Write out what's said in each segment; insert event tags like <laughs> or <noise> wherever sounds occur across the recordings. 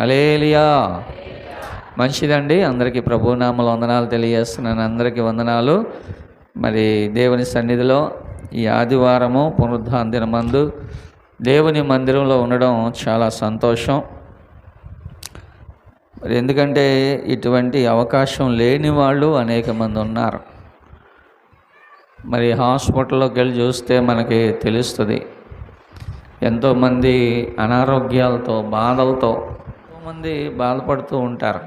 అలేలియా. మంచిదండి. అందరికీ ప్రభునామల వందనాలు తెలియజేస్తున్నాను. అందరికీ వందనాలు. మరి దేవుని సన్నిధిలో ఈ ఆదివారము పునరుద్ధాన దినమందు దేవుని మందిరంలో ఉండడం చాలా సంతోషం. మరి ఎందుకంటే ఇటువంటి అవకాశం లేని వాళ్ళు అనేక మంది ఉన్నారు. మరి హాస్పిటల్లోకి వెళ్ళి చూస్తే మనకి తెలుస్తుంది. ఎంతోమంది అనారోగ్యాలతో బాధలతో చాలామంది బాధపడుతూ ఉంటారు.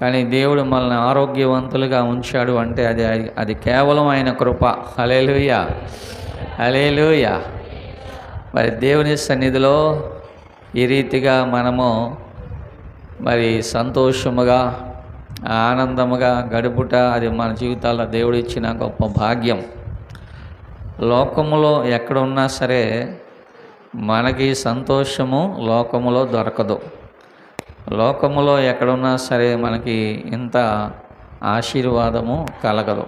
కానీ దేవుడు మనల్ని ఆరోగ్యవంతులుగా ఉంచాడు అంటే అది అది కేవలం ఆయన కృప. హలేలుయ హలేలుయ మరి దేవుని సన్నిధిలో ఈ రీతిగా మనము మరి సంతోషముగా ఆనందముగా గడుపుట అది మన జీవితాల్లో దేవుడు ఇచ్చిన గొప్ప భాగ్యం. లోకములో ఎక్కడ ఉన్నా సరే మనకి సంతోషము లోకములో దొరకదు. లోకములో ఎక్కడున్నా సరే మనకి ఇంత ఆశీర్వాదము కలగదు.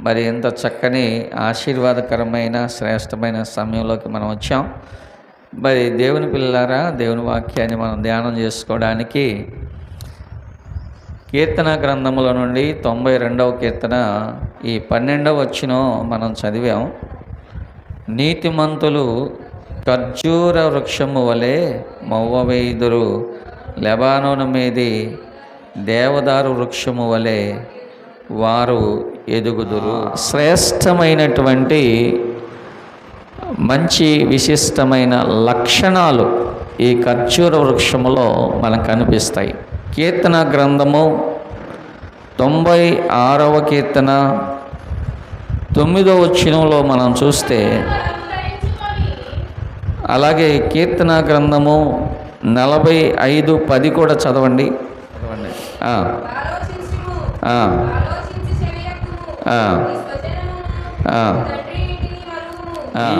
మరి ఇంత చక్కని ఆశీర్వాదకరమైన శ్రేష్టమైన సమయంలోకి మనం వచ్చాం. మరి దేవుని పిల్లారా దేవుని వాక్యాన్ని మనం ధ్యానం చేసుకోవడానికి కీర్తన గ్రంథముల నుండి తొంభై రెండవ కీర్తన ఈ పన్నెండవ వచ్చిన మనం చదివాం. నీతిమంతులు ఖర్జూర వృక్షము వలె మవ్వవేయుదురు. లెబానోను మీది దేవదారు వృక్షము వలె వారు ఎదుగుదురు. శ్రేష్టమైనటువంటి మంచి విశిష్టమైన లక్షణాలు ఈ ఖర్జూర వృక్షములో మనకు కనిపిస్తాయి. కీర్తన గ్రంథము తొంభై ఆరవ కీర్తన తొమ్మిదవ వచ్చినంలో మనం చూస్తే అలాగే కీర్తన గ్రంథము నలభై ఐదు పది కూడా చదవండి.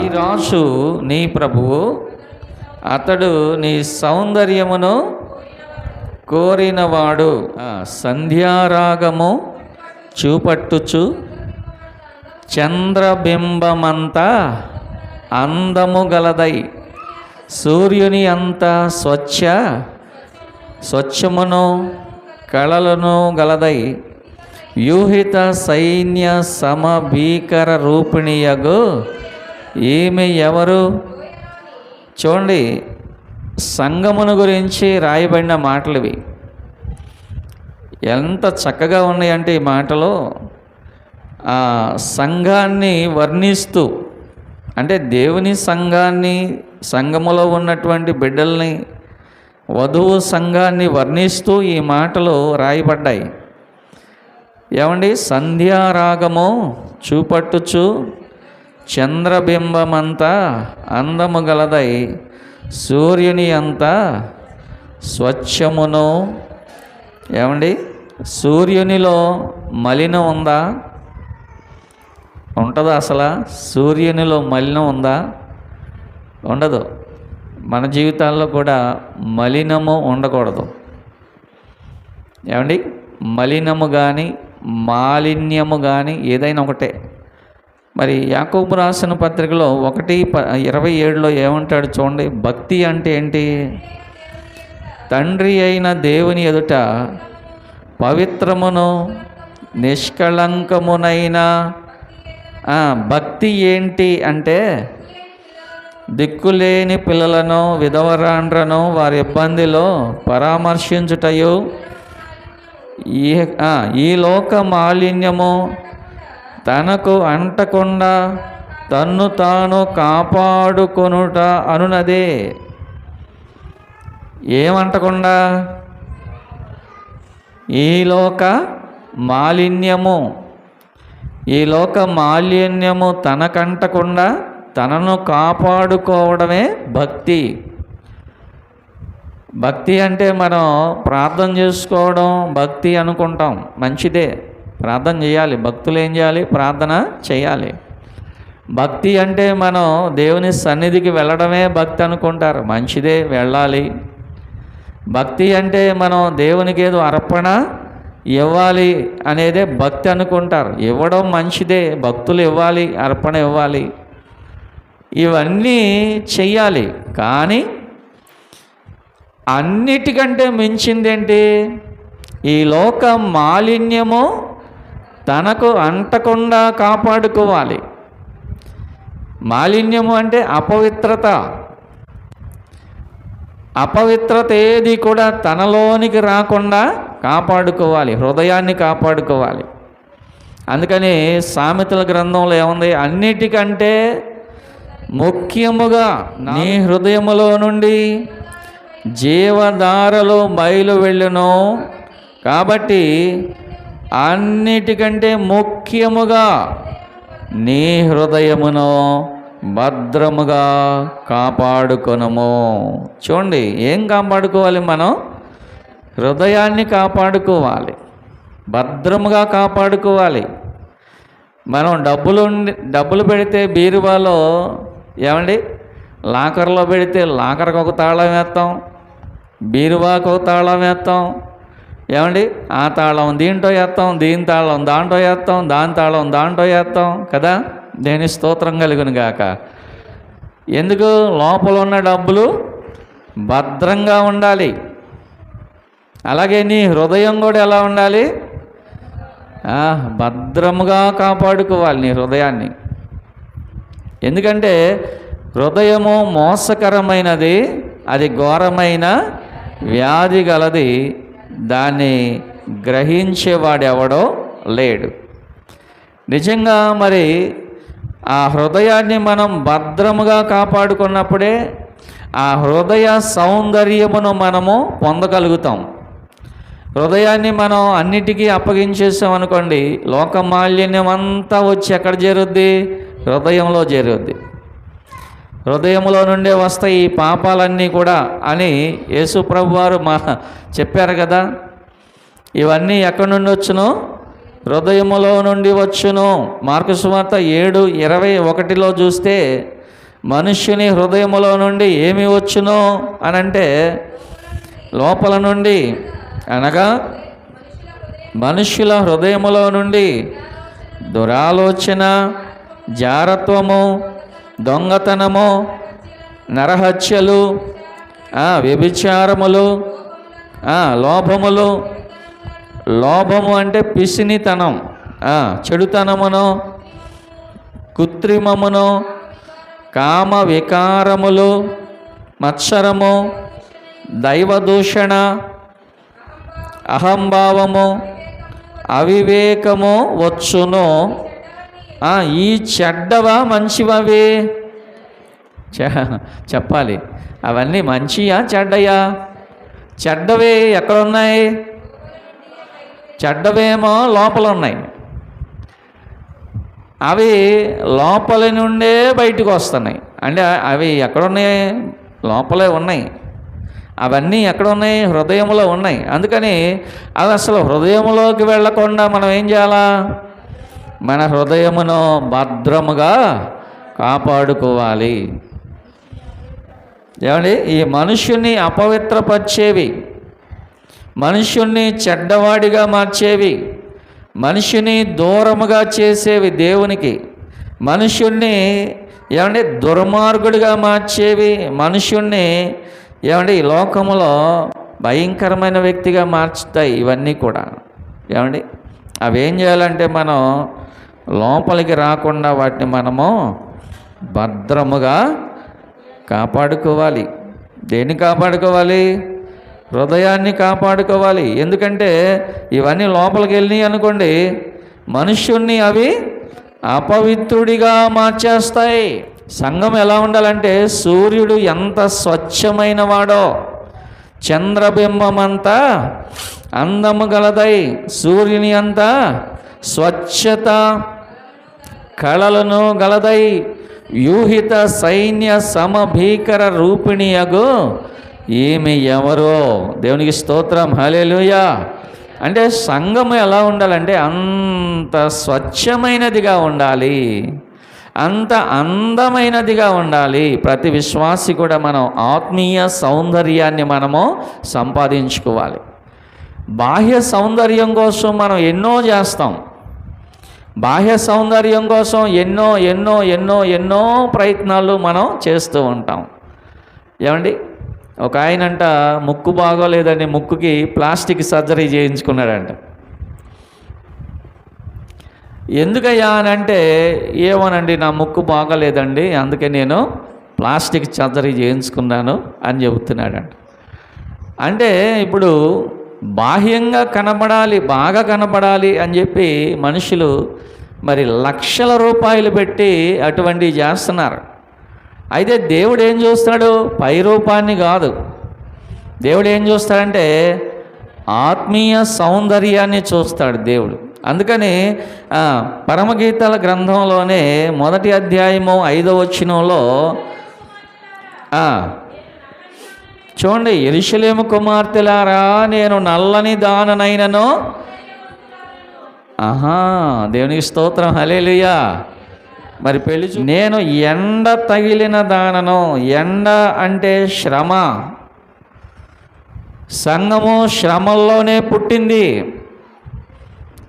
ఈ రాజు నీ ప్రభువు అతడు నీ సౌందర్యమును కోరినవాడు. ఆ, సంధ్యారాగము చూపట్టుచు చంద్రబింబమంతా అందము గలదై. సూర్యుని అంత స్వచ్ఛ స్వచ్ఛమును కళలను గలదై వ్యూహిత సైన్య సమభీకర రూపిణియగు. ఈమె ఎవరు? చూడండి సంగమును గురించి రాయబడిన మాటలు ఇవి ఎంత చక్కగా ఉన్నాయంటే ఈ మాటలో. ఆ సంఘాన్ని వర్ణిస్తూ అంటే దేవుని సంఘాన్ని సంఘములో ఉన్నటువంటి బిడ్డల్ని వధువు సంఘాన్ని వర్ణిస్తూ ఈ మాటలు రాయబడ్డాయి. ఏమండి? సంధ్యారాగము చూపట్టుచు చంద్రబింబమంతా అందము గలదై సూర్యుని అంతా స్వచ్ఛమును ఏమండి? సూర్యునిలో మలినం ఉందా? ఉంటుందా అసలు? సూర్యునిలో మలినం ఉందా? ఉండదు. మన జీవితాల్లో కూడా మలినము ఉండకూడదు. ఏమండి? మలినము కానీ మాలిన్యము కానీ ఏదైనా ఒకటే. మరి యాకోబు రాసిన పత్రికలో ఒకటి ప ఇరవై ఏడులో ఏమంటాడు చూడండి భక్తి అంటే ఏంటి? తండ్రి అయిన దేవుని ఎదుట పవిత్రమును నిష్కళంకమునైన భక్తి ఏంటి అంటే దిక్కులేని పిల్లలను విధవరాండ్రను వారి ఇబ్బందిలో పరామర్శించుటయు. ఈ ఈ లోక మాలిన్యము తనకు అంటకుండా తన్ను తాను కాపాడుకొనుట అనునదే. ఏమంటకుండా? ఈ లోక మాలిన్యము. ఈ లోక మాలిన్యము తనకంటకుండా తనను కాపాడుకోవడమే భక్తి. భక్తి అంటే మనం ప్రార్థన చేసుకోవడం భక్తి అనుకుంటాం. మంచిదే. ప్రార్థన చేయాలి. భక్తులు ఏం చేయాలి? ప్రార్థన చేయాలి. భక్తి అంటే మనం దేవుని సన్నిధికి వెళ్ళడమే భక్తి అనుకుంటారు. మంచిదే వెళ్ళాలి. భక్తి అంటే మనం దేవునికి ఏదో అర్పణ ఇవ్వాలి అనేదే భక్తి అనుకుంటారు. ఇవ్వడం మంచిదే. భక్తులు ఇవ్వాలి అర్పణ ఇవ్వాలి. ఇవన్నీ చెయ్యాలి. కానీ అన్నిటికంటే మించిందేంటి? ఈ లోక మాలిన్యము తనకు అంటకుండా కాపాడుకోవాలి. మాలిన్యము అంటే అపవిత్రత. అపవిత్రత ఏది కూడా తనలోనికి రాకుండా కాపాడుకోవాలి. హృదయాన్ని కాపాడుకోవాలి. అందుకని సామెతల గ్రంథంలో ఏముంది? అన్నిటికంటే ముఖ్యముగా నీ హృదయములో నుండి జీవధారలు బయలు వెళ్ళును. కాబట్టి అన్నిటికంటే ముఖ్యముగా నీ హృదయమును భద్రముగా కాపాడుకొనము. చూడండి ఏం కాపాడుకోవాలి మనం? హృదయాన్ని కాపాడుకోవాలి. భద్రముగా కాపాడుకోవాలి. మనం డబ్బులు డబ్బులు పెడితే బీరువాలో ఏమండి? లాకర్లో పెడితే లాకర్కి ఒక తాళం వేస్తాం బీరువాకు ఒక తాళం వేస్తాం. ఏమండి? ఆ తాళం దీంట్లో వేస్తాం దీని తాళం దాంట్లో వేస్తాం దాని తాళం దాంట్లో వేస్తాం కదా? దేని స్తోత్రం కలుగును గాక. ఎందుకు? లోపల ఉన్న డబ్బులు భద్రంగా ఉండాలి. అలాగే నీ హృదయం కూడా ఎలా ఉండాలి? భద్రముగా కాపాడుకోవాలి నీ హృదయాన్ని. ఎందుకంటే హృదయము మోసకరమైనది అది ఘోరమైన వ్యాధి గలది దాన్ని గ్రహించేవాడెవడో లేడు. నిజంగా మరి ఆ హృదయాన్ని మనం భద్రముగా కాపాడుకున్నప్పుడే ఆ హృదయ సౌందర్యమును మనము పొందగలుగుతాం. హృదయాన్ని మనం అన్నిటికీ అప్పగించేసాం అనుకోండి లోకమాలిన్యం అంతా వచ్చి ఎక్కడ చేరుద్ది? హృదయంలో చేరుద్ది. హృదయంలో నుండే వస్తాయి ఈ పాపాలన్నీ కూడా అని యేసు ప్రభు వారు మా చెప్పారు కదా. ఇవన్నీ ఎక్కడి నుండి వచ్చును? హృదయములో నుండి వచ్చును. మార్కు సువార్త ఏడు ఇరవై ఒకటిలో చూస్తే మనుష్యుని హృదయములో నుండి ఏమి వచ్చును? అని అంటే లోపల నుండి అనగా మనుష్యుల హృదయములో నుండి దురాలోచన జారత్వము దొంగతనము నరహత్యలు వ్యభిచారములు లోభములు. లోభము అంటే పిసినితనం చెడుతనమును కృత్రిమమును కామ వికారములు మత్సరము దైవదూషణ అహంభావము అవివేకము వచ్చును. ఈ చెడ్డవా మంచివవే? చె- చెప్పాలి. అవన్నీ మంచియా చెడ్డయా? చెడ్డవే ఎక్కడున్నాయి? చెడ్డవేమో లోపల ఉన్నాయి అవి లోపల నుండే బయటకు వస్తున్నాయి. అంటే అవి ఎక్కడున్నాయి? లోపలే ఉన్నాయి. అవన్నీ ఎక్కడ ఉన్నాయి హృదయంలో ఉన్నాయి. అందుకని అది అసలు హృదయంలోకి వెళ్ళకుండా మనం ఏం చేయాలా? మన హృదయమును భద్రముగా కాపాడుకోవాలి. ఏమండి? ఈ మనుష్యుని అపవిత్రపరిచేవి మనుష్యుణ్ణి చెడ్డవాడిగా మార్చేవి మనుషుని దూరముగా చేసేవి దేవునికి మనుష్యుణ్ణి ఏమంటే దుర్మార్గుడిగా మార్చేవి మనుష్యుణ్ణి ఏమండి? ఈ లోకములో భయంకరమైన వ్యక్తిగా మార్చుతాయి ఇవన్నీ కూడా. ఏమండి? అవి ఏం చేయాలంటే మనం లోపలికి రాకుండా వాటిని మనము భద్రముగా కాపాడుకోవాలి. దేన్ని కాపాడుకోవాలి? హృదయాన్ని కాపాడుకోవాలి. ఎందుకంటే ఇవన్నీ లోపలికి వెళ్ళినాయి అనుకోండి మనుష్యుణ్ణి అవి అపవిత్రుడిగా మార్చేస్తాయి. సంఘం ఎలా ఉండాలంటే సూర్యుడు ఎంత స్వచ్ఛమైన వాడో చంద్రబింబమంతా అందము గలదై సూర్యుని అంతా స్వచ్ఛత కళలను గలదై వ్యూహిత సైన్య సమభీకర రూపిణియగు ఈమె ఎవరో. దేవునికి స్తోత్రం. హలేలుయా అంటే సంఘం ఎలా ఉండాలంటే అంత స్వచ్ఛమైనదిగా ఉండాలి. అంత అందమైనదిగా ఉండాలి. ప్రతి విశ్వాసి కూడా మనం ఆత్మీయ సౌందర్యాన్ని మనము సంపాదించుకోవాలి. బాహ్య సౌందర్యం కోసం మనం ఎన్నో చేస్తాం. బాహ్య సౌందర్యం కోసం ఎన్నో ఎన్నో ఎన్నో ఎన్నో ప్రయత్నాలు మనం చేస్తూ ఉంటాం. ఏమండి? ఒక ఆయనంట ముక్కు బాగోలేదని ముక్కుకి ప్లాస్టిక్ సర్జరీ చేయించుకున్నాడంట. ఎందుకయ్యా అని అంటే ఏమోనండి నా ముక్కు బాగలేదండి అందుకే నేను ప్లాస్టిక్ సర్జరీ చేయించుకున్నాను అని చెబుతున్నాడంట. అంటే ఇప్పుడు బాహ్యంగా కనబడాలి బాగా కనబడాలి అని చెప్పి మనుషులు మరి లక్షల రూపాయలు పెట్టి అటువంటివి చేస్తున్నారు. అయితే దేవుడు ఏం చూస్తాడు పై రూపాన్ని కాదు. దేవుడు ఏం చూస్తాడంటే ఆత్మీయ సౌందర్యాన్ని చూస్తాడు దేవుడు. అందుకని పరమగీతల పరమగీతాల గ్రంథంలోనే మొదటి అధ్యాయము ఐదో వచ్చినంలో చూడండి ఎరుషలేము కుమార్తెలారా నేను నల్లని దాననైనను. ఆహా దేవునికి స్తోత్రం హలేలుయా మరి పెళ్ళి నేను ఎండ తగిలిన దానను ఎండ అంటే శ్రమ. సంఘము శ్రమల్లోనే పుట్టింది.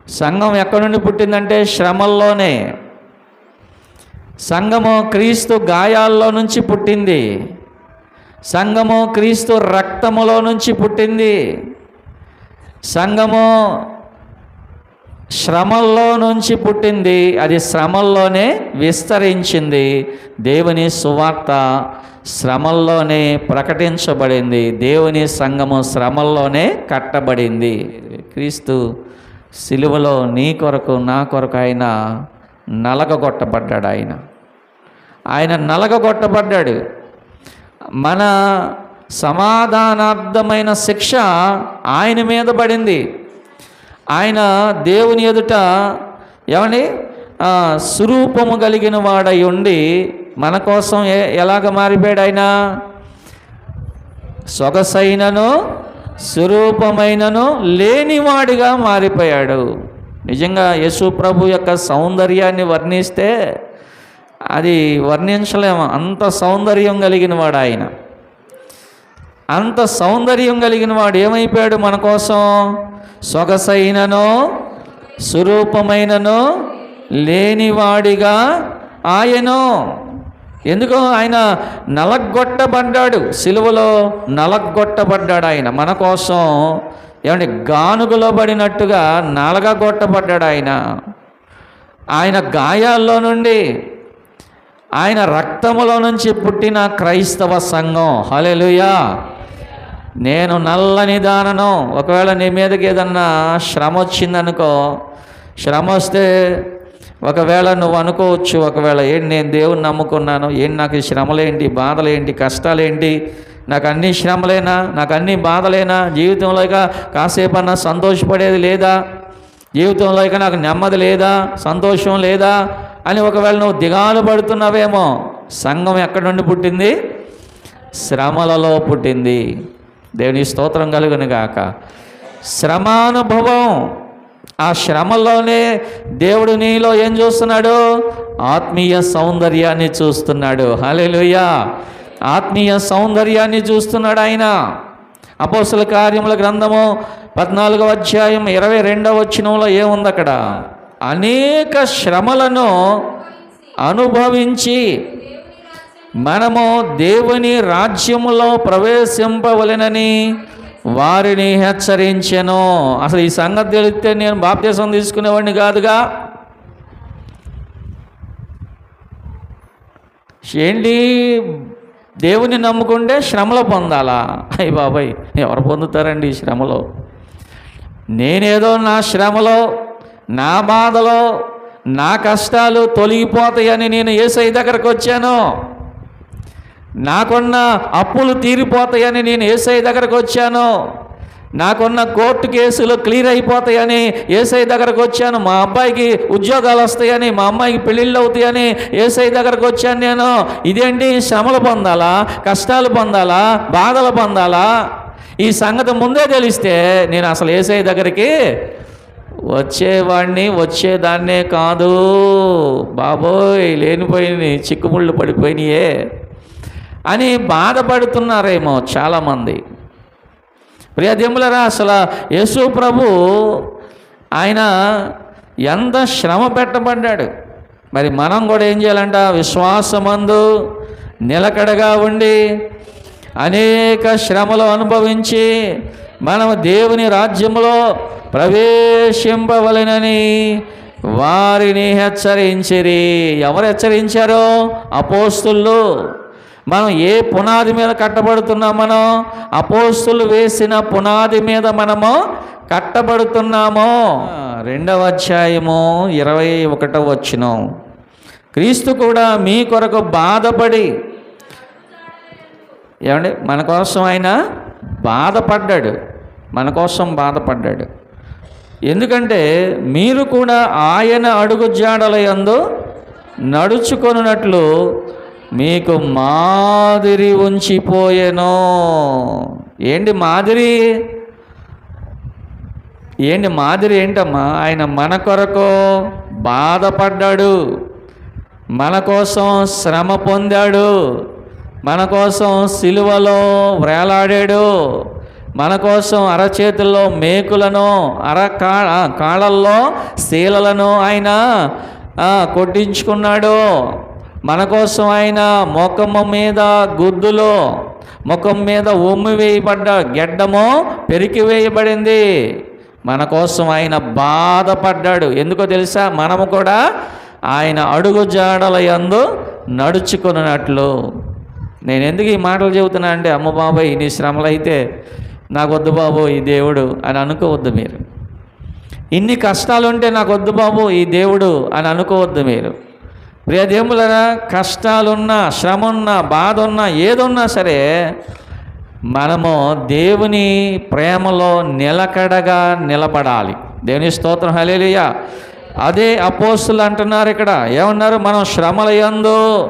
సంఘం ఎక్కడి నుండి పుట్టిందంటే శ్రమల్లోనే. సంఘము క్రీస్తు గాయాల్లో నుంచి పుట్టింది. సంఘము క్రీస్తు రక్తములో నుంచి పుట్టింది. సంఘము శ్రమల్లో నుంచి పుట్టింది. అది శ్రమల్లోనే విస్తరించింది. దేవుని సువార్త శ్రమల్లోనే ప్రకటించబడింది. దేవుని సంఘము శ్రమల్లోనే కట్టబడింది. క్రీస్తు సిలువలో నీ కొరకు నా కొరకు ఆయన నలగగొట్టబడ్డాడు ఆయన. ఆయన నలగగొట్టబడ్డాడు. మన సమాధానార్థమైన శిక్ష ఆయన మీద పడింది. ఆయన దేవుని ఎదుట ఏమండి? స్వరూపము కలిగిన వాడై ఉండి మన కోసం ఎలాగ మారిపోయాడు ఆయన సొగసైనను స్వరూపమైనను లేనివాడిగా మారిపోయాడు. నిజంగా యేసు ప్రభు యొక్క సౌందర్యాన్ని వర్ణిస్తే అది వర్ణించలేము. అంత సౌందర్యం కలిగిన వాడు ఆయన. అంత సౌందర్యం కలిగిన వాడు ఏమైపోయాడు మన కోసం? సొగసైనను స్వరూపమైనను లేనివాడిగా ఆయను. ఎందుకు? ఆయన నలగొట్టబడ్డాడు. సిలువలో నలగొట్టబడ్డాడు ఆయన మన కోసం. ఏమంటే గానుగులో పడినట్టుగా నలగగొట్టబడ్డాడు ఆయన. ఆయన గాయాల్లో నుండి ఆయన రక్తములో నుంచి పుట్టిన క్రైస్తవ సంఘం. హలెలుయా నేను నల్లని దానను ఒకవేళ నీ మీదకి ఏదన్నా శ్రమ వచ్చిందనుకో శ్రమ వస్తే ఒకవేళ నువ్వు అనుకోవచ్చు ఒకవేళ ఏంటి నేను దేవుని నమ్ముకున్నాను ఏంటి నాకు శ్రమలేంటి బాధలేంటి కష్టాలేంటి నాకు అన్ని శ్రమలేనా నాకు అన్ని బాధలేనా జీవితంలో ఇక కాసేపు అన్నా సంతోషపడేది లేదా జీవితంలో ఇక నాకు నెమ్మది లేదా సంతోషం లేదా అని ఒకవేళ నువ్వు దిగాలు పడుతున్నావేమో సంఘం ఎక్కడి నుండి పుట్టింది? శ్రమలలో పుట్టింది. దేవుని స్తోత్రం కలుగును గాక. శ్రమానుభవం. ఆ శ్రమలోనే దేవుడు నీలో ఏం చూస్తున్నాడు? ఆత్మీయ సౌందర్యాన్ని చూస్తున్నాడు. హల్లెలూయా. ఆత్మీయ సౌందర్యాన్ని చూస్తున్నాడు ఆయన. అపోసల కార్యముల గ్రంథము పద్నాలుగవ అధ్యాయం ఇరవై రెండవ వచ్చినంలో ఏముంది అక్కడ అనేక శ్రమలను అనుభవించి మనము దేవుని రాజ్యములో ప్రవేశింపవలెనని వారిని హెచ్చరించెను. అసలు ఈ సంగతి తెలిస్తే నేను బాప్తీసం తీసుకునేవాడిని కాదుగా. ఏంటి? దేవుని నమ్ముకుంటే శ్రమలో పొందాలా? అయ్యి బాబాయ్ ఎవరు పొందుతారండి ఈ శ్రమలో? నేనేదో నా శ్రమలో నా బాధలో నా కష్టాలు తొలగిపోతాయని నేను ఏసై దగ్గరకు వచ్చాను. నాకున్న అప్పులు తీరిపోతాయని నేను ఏసై దగ్గరకు వచ్చాను. నాకున్న కోర్టు కేసులు క్లియర్ అయిపోతాయని ఏసై దగ్గరకు వచ్చాను. మా అబ్బాయికి ఉద్యోగాలు వస్తాయని మా అమ్మాయికి పెళ్ళిళ్ళు అవుతాయని ఏసై దగ్గరకు వచ్చాను నేను. ఇదేంటి? శ్రమలు పొందాలా? కష్టాలు పొందాలా? బాధలు పొందాలా? ఈ సంగతి ముందే తెలిస్తే నేను అసలు ఏసై దగ్గరికి వచ్చేవాడిని వచ్చేదాన్నే కాదు. బాబోయ్ లేనిపోయినాయి చిక్కుముళ్ళు పడిపోయినాయే అని బాధపడుతున్నారేమో చాలామంది. ప్రియదిములరా అసలు యేసు ప్రభు ఆయన ఎంత శ్రమ పెట్టబడ్డాడు. మరి మనం కూడా ఏం చేయాలంట? విశ్వాసమందు నిలకడగా ఉండి అనేక శ్రమలు అనుభవించి మనం దేవుని రాజ్యంలో ప్రవేశింపవలనని వారిని హెచ్చరించిరి. ఎవరు హెచ్చరించారు? అపోస్తులు. మనం ఏ పునాది మీద కట్టబడుతున్నాం మనం? అపోస్తులు వేసిన పునాది మీద మనము కట్టబడుతున్నాము? రెండవ అధ్యాయము ఇరవై ఒకటవ వచ్చినం క్రీస్తు కూడా మీ కొరకు బాధపడి ఏమండి? మన కోసం ఆయన బాధపడ్డాడు. మన కోసం బాధపడ్డాడు. ఎందుకంటే మీరు కూడా ఆయన అడుగు జాడల యందు నడుచుకొనున్నట్లు మీకు మాదిరి ఉంచిపోయేను. ఏంటి మాదిరి? ఏంటి మాదిరి ఏంటమ్మా? ఆయన మన కొరకు బాధపడ్డాడు. మన కోసం శ్రమ పొందాడు. మన కోసం సిలువలో వేలాడాడు. మన కోసం అరచేతుల్లో మేకులను అర కా కాళ్ళల్లో శీలలను ఆయన కొట్టించుకున్నాడు. మన కోసం ఆయన ముఖము మీద గుద్దులు ముఖం మీద ఉమ్మి వేయబడ్డ గెడ్డము పెరికి వేయబడింది. మన కోసం ఆయన బాధపడ్డాడు. ఎందుకో తెలుసా? మనము కూడా ఆయన అడుగు జాడల యందు నడుచుకున్నట్లు. నేను ఎందుకు ఈ మాటలు చెబుతున్నా అంటే అమ్మ బాబాయ్ నీ శ్రమలైతే అయితే నాకు వద్దు ఈ దేవుడు అని అనుకోవద్దు మీరు. ఇన్ని కష్టాలు ఉంటే నాకు వద్దు బాబు ఈ దేవుడు అని అనుకోవద్దు మీరు. ప్రియదేములరా కష్టాలున్నా శ్రమ ఉన్నా బాధ ఉన్నా ఏదున్నా సరే మనము దేవుని ప్రేమలో నిలకడగా నిలబడాలి. దేవుని స్తోత్రం హలేలియా అదే అపోస్తులు అంటున్నారు ఇక్కడ. ఏమన్నారు? మనం శ్రమల ఎందు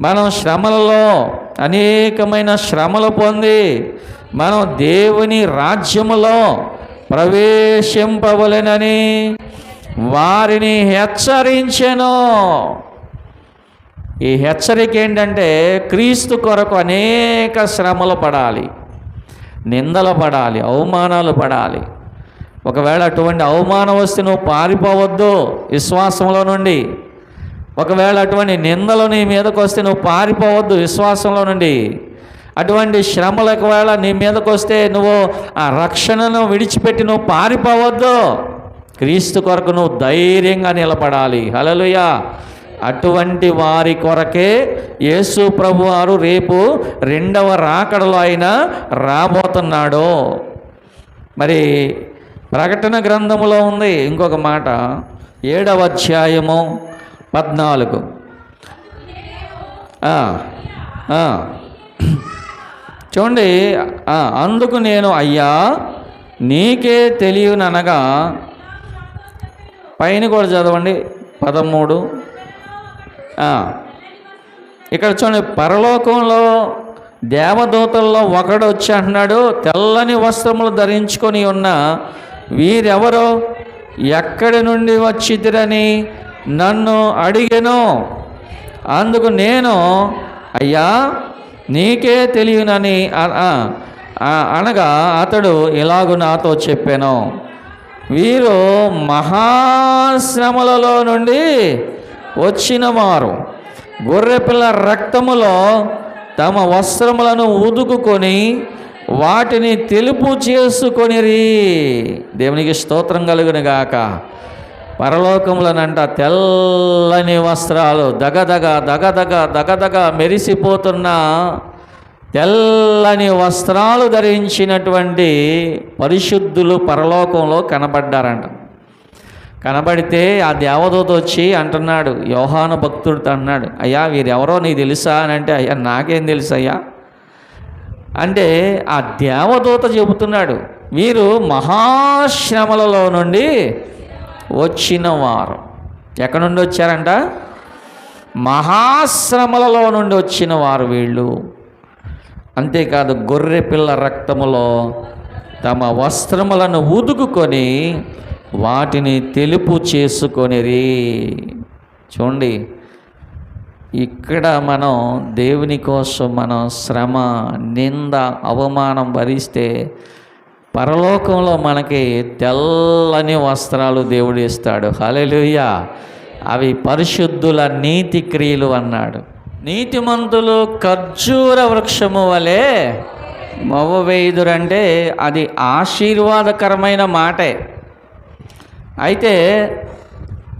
మనం శ్రమలలో అనేకమైన శ్రమలు పొంది మనం దేవుని రాజ్యములో ప్రవేశింపవలెనని వారిని హెచ్చరించెను. ఈ హెచ్చరిక ఏంటంటే క్రీస్తు కొరకు అనేక శ్రమలు పడాలి నిందలు పడాలి అవమానాలు పడాలి. ఒకవేళ అటువంటి అవమానం వస్తే నువ్వు పారిపోవద్దు విశ్వాసంలో నుండి. ఒకవేళ అటువంటి నిందలు నీ మీదకు వస్తే నువ్వు పారిపోవద్దు విశ్వాసంలో నుండి. అటువంటి శ్రమలు ఒకవేళ నీ మీదకు వస్తే నువ్వు ఆ రక్షణను విడిచిపెట్టి నువ్వు పారిపోవద్దు. క్రీస్తు కొరకు నువ్వు ధైర్యంగా నిలబడాలి. హలలుయ అటువంటి వారి కొరకే యేసు ప్రభు వారు రేపు రెండవ రాకడలో ఆయన రాబోతున్నాడు. మరి ప్రకటన గ్రంథములో ఉంది ఇంకొక మాట. ఏడవ అధ్యాయము పద్నాలుగు. చూడండి అందుకు నేను అయ్యా నీకే తెలియననగా పైన కూడా చదవండి పదమూడు. ఇక్కడ చూడండి పరలోకంలో దేవదూతల్లో ఒకడు వచ్చి అంటున్నాడు తెల్లని వస్త్రములు ధరించుకొని ఉన్న వీరెవరో? ఎక్కడి నుండి వచ్చిదిరని నన్ను అడిగెను. అందుకు నేను అయ్యా నీకే తెలియనని అనగా అతడు ఇలాగు నాతో చెప్పాను. వీరు మహాశ్రమలలో నుండి వచ్చిన వారు గొర్రెపిల్ల రక్తములో తమ వస్త్రములను ఉదుకుకొని వాటిని తెలుపు చేసుకొనిరి. దేవునికి స్తోత్రం కలుగునుగాక పరలోకములనంట తెల్లని వస్త్రాలు దగదగ దగదగ దగదగ మెరిసిపోతున్న తెల్లని వస్త్రాలు ధరించినటువంటి పరిశుద్ధులు పరలోకంలో కనబడ్డారంట. కనబడితే ఆ దేవదూత వచ్చి అంటున్నాడు యోహాను భక్తుడితో అన్నాడు అయ్యా వీరెవరో నీకు తెలుసా? అని అంటే అయ్యా నాకేం తెలుసు అయ్యా. అంటే ఆ దేవదూత చెబుతున్నాడు వీరు మహాశ్రమలలో నుండి వచ్చిన వారు. ఎక్కడి నుండి వచ్చారంట? మహాశ్రమలలో నుండి వచ్చిన వారు వీళ్ళు. అంతేకాదు గొర్రె పిల్ల రక్తములో తమ వస్త్రములను ఉదుకుకొని వాటిని తెలుపు చేసుకొనిరి. చూడండి ఇక్కడ మనం దేవుని కోసం మనం శ్రమ నింద అవమానం భరిస్తే పరలోకంలో మనకి తెల్లని వస్త్రాలు దేవుడు ఇస్తాడు. హలెలుయ్య అవి పరిశుద్ధుల నీతి క్రియలు అన్నాడు. నీతిమంతులు ఖర్జూర వృక్షము వలె మొవ్వవేయుదురంటే అది ఆశీర్వాదకరమైన మాటే. అయితే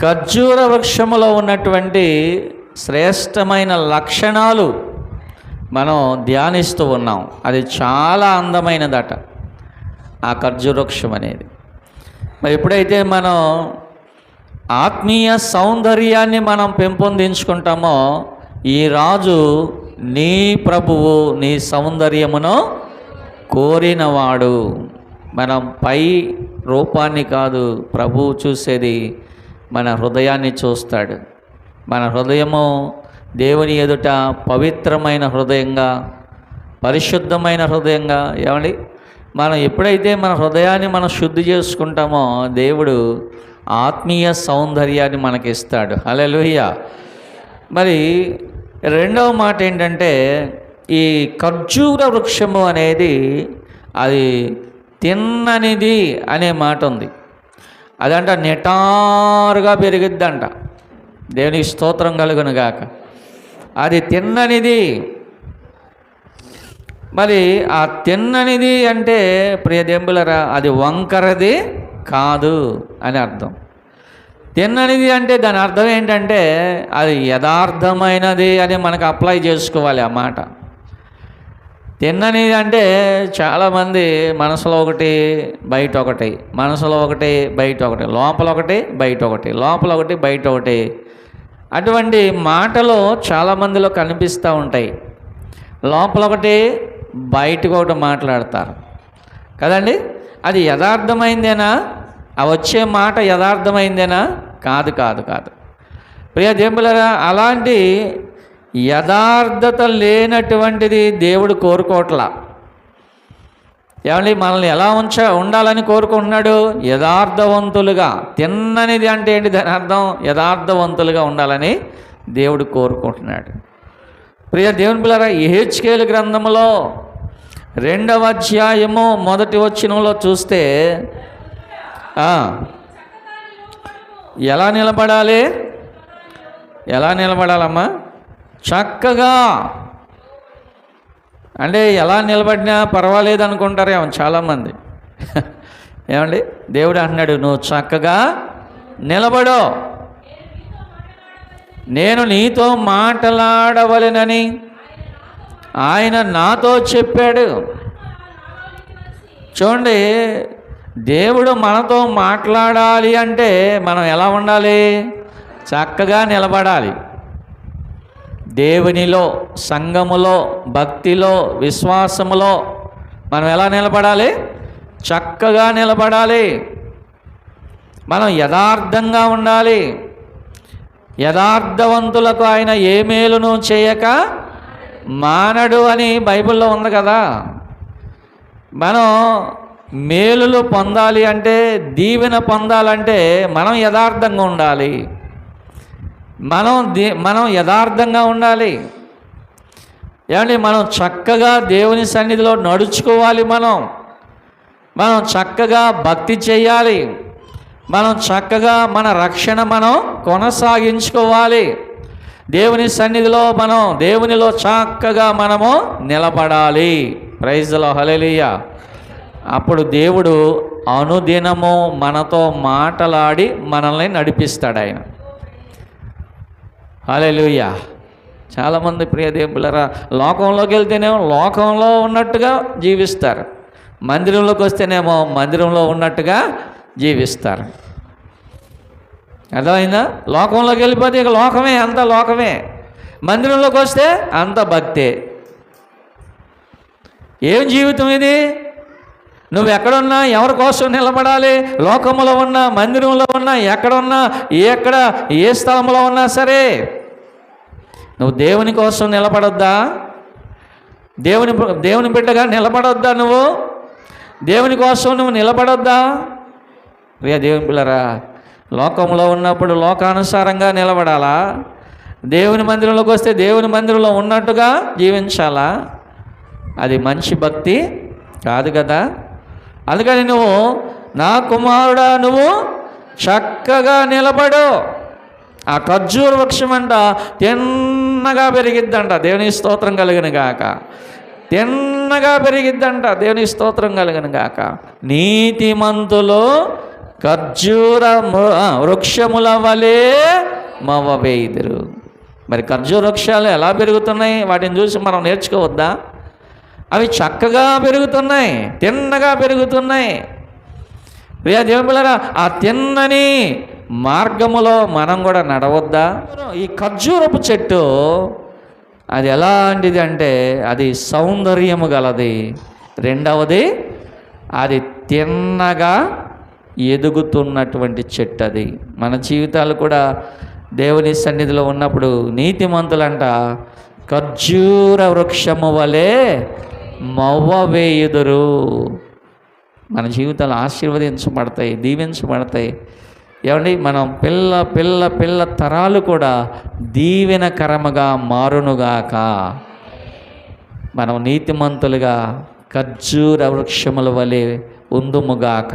ఖర్జూర వృక్షములో ఉన్నటువంటి శ్రేష్టమైన లక్షణాలు మనం ధ్యానిస్తూ ఉన్నాం. అది చాలా అందమైనదట. ఆ ఖర్జురవృక్షం అనేది. మరి ఎప్పుడైతే మనం ఆత్మీయ సౌందర్యాన్ని మనం పెంపొందించుకుంటామో ఈ రాజు నీ ప్రభువు నీ సౌందర్యమును కోరినవాడు. మనం పై రూపాన్ని కాదు ప్రభువు చూసేది మన హృదయాన్ని చూస్తాడు. మన హృదయము దేవుని ఎదుట పవిత్రమైన హృదయంగా పరిశుద్ధమైన హృదయంగా ఏమండి? మనం ఎప్పుడైతే మన హృదయాన్ని మనం శుద్ధి చేసుకుంటామో దేవుడు ఆత్మీయ సౌందర్యాన్ని మనకిస్తాడు. హల్లెలూయా. మరి రెండవ మాట ఏంటంటే ఈ ఖర్జూర వృక్షము అనేది అది తిన్ననిది అనే మాట ఉంది. అదంట నిటారుగా పెరిగిద్దంట. దేవునికి స్తోత్రం కలుగును గాక. అది తిన్ననిది మరి ఆ తిన్ననిది అంటే ప్రియదెంబులరా అది వంకరది కాదు అని అర్థం. తిన్ననిది అంటే దాని అర్థం ఏంటంటే అది యథార్థమైనది అని మనకు అప్లై చేసుకోవాలి ఆ మాట. తిన్ననిది అంటే చాలామంది మనసులో ఒకటి బయట ఒకటి మనసులో ఒకటి బయట ఒకటి లోపల ఒకటి బయట ఒకటి లోపల ఒకటి బయట ఒకటి. అటువంటి మాటలు చాలామందిలో కనిపిస్తూ ఉంటాయి. లోపల ఒకటి బయటకు ఒకటి మాట్లాడతారు. కదండి? అది యథార్థమైందేనా? ఆ వచ్చే మాట యథార్థమైందేనా? కాదు కాదు కాదు. ప్రియ దేవులరా అలాంటి యథార్థత లేనటువంటిది దేవుడు కోరుకోవట్లా. ఏమండి మనల్ని ఎలా ఉంచ ఉండాలని కోరుకుంటున్నాడు? యథార్థవంతులుగా. తిన్ననిది అంటే ఏంటి? దాని అర్థం యథార్థవంతులుగా ఉండాలని దేవుడు కోరుకుంటున్నాడు. ప్రియ దేవుని పిల్లరా ఏహెచ్కేలు గ్రంథంలో రెండవ అధ్యాయము మొదటి వచ్చినంలో చూస్తే ఎలా నిలబడాలి? ఎలా నిలబడాలమ్మా? చక్కగా. అంటే ఎలా నిలబడినా పర్వాలేదు అనుకుంటారేమో చాలామంది. <laughs> ఏమండి? దేవుడు అంటున్నాడు నువ్వు చక్కగా నిలబడో. నేను నీతో మాట్లాడవలెనని ఆయన నాతో చెప్పాడు. చూడండి దేవుడు మనతో మాట్లాడాలి అంటే మనం ఎలా ఉండాలి? చక్కగా నిలబడాలి. దేవునిలో సంఘములో భక్తిలో విశ్వాసములో మనం ఎలా నిలబడాలి? చక్కగా నిలబడాలి. మనం యథార్థంగా ఉండాలి. యథార్థవంతులకు ఆయన ఏ మేలును చేయక మానడు అని బైబిల్లో ఉంది కదా. మనం మేలులు పొందాలి అంటే దీవెన పొందాలంటే మనం యథార్థంగా ఉండాలి. మనం దీ మనం యథార్థంగా ఉండాలి. ఏమండి? మనం చక్కగా దేవుని సన్నిధిలో నడుచుకోవాలి మనం. మనం చక్కగా భక్తి చేయాలి. మనం చక్కగా మన రక్షణ మనం కొనసాగించుకోవాలి. దేవుని సన్నిధిలో మనం దేవునిలో చక్కగా మనము నిలబడాలి. ప్రైజ్లో హలెలియ అప్పుడు దేవుడు అనుదినము మనతో మాటలాడి మనల్ని నడిపిస్తాడు ఆయన. హలెలుయ చాలామంది ప్రియ దేవులరా లోకంలోకి వెళ్తేనేమో లోకంలో ఉన్నట్టుగా జీవిస్తారు. మందిరంలోకి వస్తేనేమో మందిరంలో ఉన్నట్టుగా జీవిస్తారు. అర్థమైందా? లోకంలోకి వెళ్ళిపోతే ఇక లోకమే అంత లోకమే. మందిరంలోకి వస్తే అంత భక్తే. ఏం జీవితం ఇది? నువ్వు ఎక్కడున్నా ఎవరి కోసం నిలబడాలి? లోకములో ఉన్నా మందిరంలో ఉన్నా ఎక్కడున్నా ఎక్కడ ఏ స్థలంలో ఉన్నా సరే. నువ్వు దేవుని కోసం నిలబడొద్దా? దేవుని దేవుని బిడ్డగా నిలబడొద్దా నువ్వు? దేవుని కోసం నువ్వు నిలబడొద్దా? ప్రియ దేవుని పిల్లరా లోకంలో ఉన్నప్పుడు లోకానుసారంగా నిలబడాలా? దేవుని మందిరంలోకి వస్తే దేవుని మందిరంలో ఉన్నట్టుగా జీవించాలా? అది మంచి భక్తి కాదు కదా? అందుకని నువ్వు నా కుమారుడా నువ్వు చక్కగా నిలబడు. ఆ ఖర్జూర వృక్షం అంట తిన్నగా పెరిగిద్దంట. దేవుని స్తోత్రం కలిగిన గాక. తిన్నగా పెరిగిద్దంట. దేవుని స్తోత్రం కలిగిన గాక. నీతిమంతులు ఖర్జూర వృక్షముల వలె మవ్వవేయుదురు మరి ఖర్జూర వృక్షాలు ఎలా పెరుగుతున్నాయి? వాటిని చూసి మనం నేర్చుకోవద్దా? అవి చక్కగా పెరుగుతున్నాయి తిన్నగా పెరుగుతున్నాయి. ప్రియా దేవుని ఆ తిన్నని మార్గములో మనం కూడా నడవద్దా? ఈ ఖర్జూరపు చెట్టు అది ఎలాంటిది అంటే అది సౌందర్యము గలది. రెండవది అది తిన్నగా ఎదుగుతున్నటువంటి చెట్టు అది మన జీవితాలు కూడా దేవుని సన్నిధిలో ఉన్నప్పుడు నీతిమంతులంట ఖర్జూర వృక్షము వలె మవ్వ వేయుదురు. మన జీవితాలు ఆశీర్వదించబడతాయి దీవించబడతాయి. ఏమండి? మనం పిల్ల పిల్ల పిల్ల తరాలు కూడా దీవెనకరముగా మారునుగాక. మనం నీతిమంతులుగా ఖర్జూర వృక్షముల వలె ఉందుముగాక.